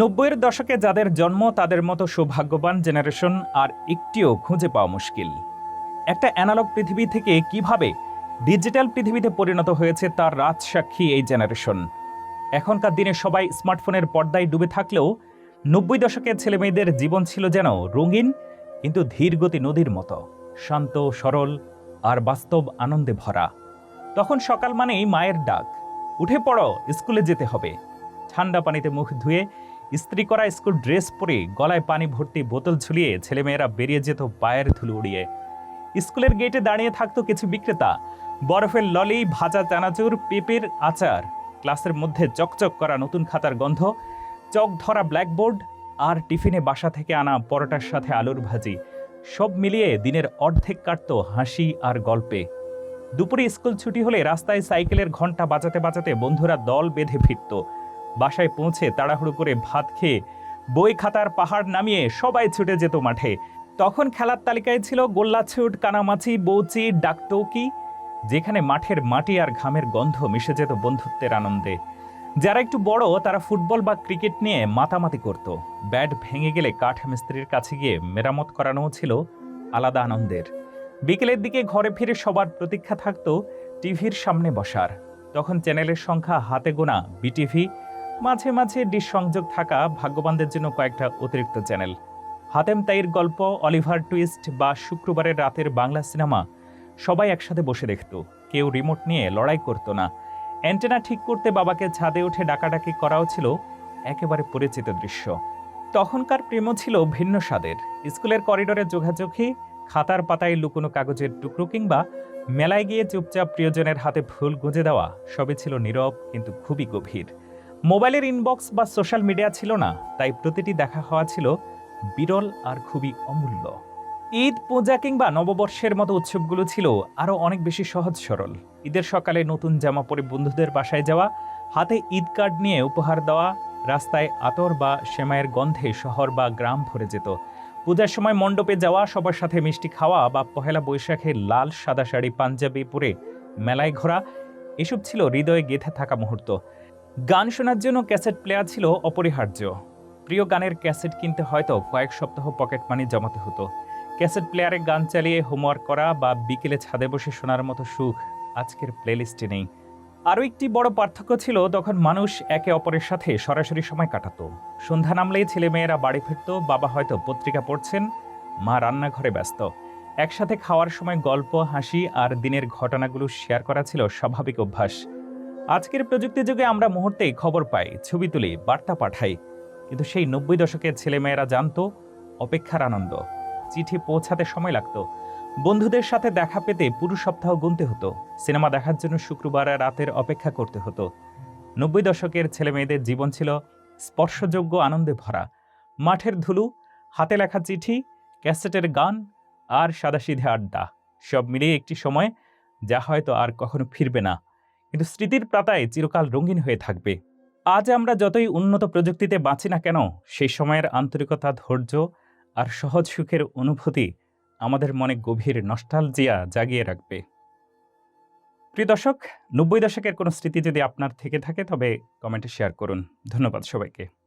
নব্বইয়ের দশকে যাদের জন্ম, তাদের মতো সৌভাগ্যবান জেনারেশন আর একটিও খুঁজে পাওয়া মুশকিল। একটা অ্যানালগ পৃথিবী থেকে কীভাবে ডিজিটাল পৃথিবীতে পরিণত হয়েছে তার রাজসাক্ষী এই জেনারেশন এখনকার দিনে সবাই স্মার্টফোনের পর্দায় ডুবে থাকলেও নব্বই দশকের ছেলেমেয়েদের জীবন ছিল যেন রঙিন, কিন্তু ধীরগতি নদীর মতো। শান্ত, সরল আর বাস্তব আনন্দে ভরা। তখন সকাল মানেই মায়ের ডাক, উঠে পড়ো, স্কুলে যেতে হবে। ঠান্ডা পানিতে মুখ ধুয়ে ইস্ত্রি করা স্কুল ড্রেস পরে গলায় পানি ভর্তি বোতল ঝুলিয়ে ছেলেমেয়েরা বেরিয়ে যেত পায়ের ধুলো উড়িয়ে। স্কুলের গেটে দাঁড়িয়ে থাকতো কিছু বিক্রেতা। বরফের ললি, ভাজা চানাচুর, পেঁপের আচার। ক্লাসের মধ্যে চকচক করা নতুন খাতার গন্ধ, চক ধরা ব্ল্যাকবোর্ড আর টিফিনে বাসা থেকে আনা পরোটার সাথে আলুর ভাজি। সব মিলিয়ে দিনের অর্ধেক কাটত হাসি আর গল্পে। দুপুরে স্কুল ছুটি হলে রাস্তায় সাইকেলের ঘণ্টা বাজাতে বাজাতে বন্ধুরা দল বেঁধে ফিরত। বাসায় পৌঁছে তাড়াহুড়ো করে ভাত খেয়ে বই খাতার পাহাড় নামিয়ে সবাই ছুটে যেত মাঠে। তখন খেলার তালিকায় ছিল গোল্লাছুট, কানামাছি, বৌচি, ডাকটৌকি, যেখানে মাঠের মাটি আর ঘামের গন্ধ মিশে যেত বন্ধুত্বের আনন্দে। যারা একটু বড়, তারা ফুটবল বা ক্রিকেট নিয়ে মাতামাতি করত। ব্যাট ভেঙে গেলে কাঠ মিস্ত্রির কাছে গিয়ে মেরামত করানোও ছিল আলাদা আনন্দের। বিকেলের দিকে ঘরে ফিরে সবার প্রতীক্ষা থাকতো টিভির সামনে বসার। তখন চ্যানেলের সংখ্যা হাতে গোনা বিটিভি মাঝে মাঝে ডিশ সংযোগ থাকা ভাগ্যবানদের জন্য কয়েকটা অতিরিক্ত চ্যানেল। হাতেম তাইর গল্প, অলিভার টুইস্ট বা শুক্রবারের রাতের বাংলা সিনেমা সবাই একসাথে বসে দেখত। কেউ রিমোট নিয়ে লড়াই করতো না। অ্যান্টেনা ঠিক করতে বাবাকে ছাদে উঠে ডাকাডাকি করাও ছিল একেবারে পরিচিত দৃশ্য। তখনকার প্রেমও ছিল ভিন্ন স্বাদের। স্কুলের করিডোরে যোগাযোগই খাতার পাতায় লুকোনো কাগজের টুকরো কিংবা মেলায় গিয়ে চুপচাপ প্রিয়জনের হাতে ফুল গুঁজে দেওয়া সবই ছিল নীরব কিন্তু খুবই গভীর। মোবাইলের ইনবক্স বা সোশ্যাল মিডিয়া ছিল না, তাই প্রতিটি দেখা হওয়া ছিল বিরল আর খুবই অমূল্য। ঈদ, পূজা কিংবা নববর্ষের মতো উৎসবগুলো ছিল আরও অনেক বেশি সহজ সরল। ঈদের সকালে নতুন জামা পরে বন্ধুদের বাসায় যাওয়া, হাতে ঈদ কার্ড নিয়ে উপহার দেওয়া, রাস্তায় আতর বা সেমাইয়ের গন্ধে শহর বা গ্রাম ভরে যেত। পূজার সময় মণ্ডপে যাওয়া, সবার সাথে মিষ্টি খাওয়া বা পহেলা বৈশাখে লাল সাদা শাড়ি, পাঞ্জাবি পরে মেলায় ঘোরা, এসব ছিল হৃদয়ে গেঁথে থাকা মুহূর্ত। গান শোনার জন্য ক্যাসেট প্লেয়ার ছিল অপরিহার্য। প্রিয় গানের ক্যাসেট কিনতে হয়তো কয়েক সপ্তাহ পকেট মানি জমাতে হতো। ক্যাসেট প্লেয়ারে গান চালিয়ে হোমওয়ার্ক করা বা বিকেলে ছাদে বসে শোনার মতো সুখ আজকের প্লেলিস্টে নেই। আরও একটি বড় পার্থক্য ছিল তখন মানুষ একে অপরের সাথে সরাসরি সময় কাটাতো। সন্ধ্যা নামলেই ছেলেমেয়েরা বাড়ি ফিরত, বাবা হয়তো পত্রিকা পড়ছেন, মা রান্নাঘরে ব্যস্ত। একসাথে খাওয়ার সময় গল্প, হাসি আর দিনের ঘটনাগুলো শেয়ার করা ছিল স্বাভাবিক অভ্যাস। আজকের প্রযুক্তি যুগে আমরা মুহূর্তেই খবর পাই, ছবি তুলি, বার্তা পাঠাই। কিন্তু সেই নব্বই দশকের ছেলেমেয়েরা জানতো, অপেক্ষার আনন্দ। চিঠি পৌঁছাতে সময় লাগতো। বন্ধুদের সাথে দেখা পেতে পুরো সপ্তাহ গুনতে হতো। সিনেমা দেখার জন্য শুক্রবার রাতের অপেক্ষা করতে হতো। নব্বই দশকের ছেলেমেয়েদের জীবন ছিল স্পর্শযোগ্য, আনন্দে ভরা। মাঠের ধুলু, হাতে লেখা চিঠি, ক্যাসেটের গান আর সাদাসিধে আড্ডা। সব মিলিয়ে একটি সময় যা হয়তো আর কখনো ফিরবে না। কিন্তু স্মৃতির পাতায় চিরকাল রঙিন হয়ে থাকবে। আজ আমরা যতই উন্নত প্রযুক্তিতে বাঁচি না কেন, সেই সময়ের আন্তরিকতা, ধৈর্য আর সহজ সুখের অনুভূতি আমাদের মনে গভীর নস্টালজিয়া জাগিয়ে রাখবে। প্রিয় দর্শক, নব্বই দশকের কোনো স্মৃতি যদি আপনার থেকে থাকে, তবে কমেন্টে শেয়ার করুন। ধন্যবাদ সবাইকে।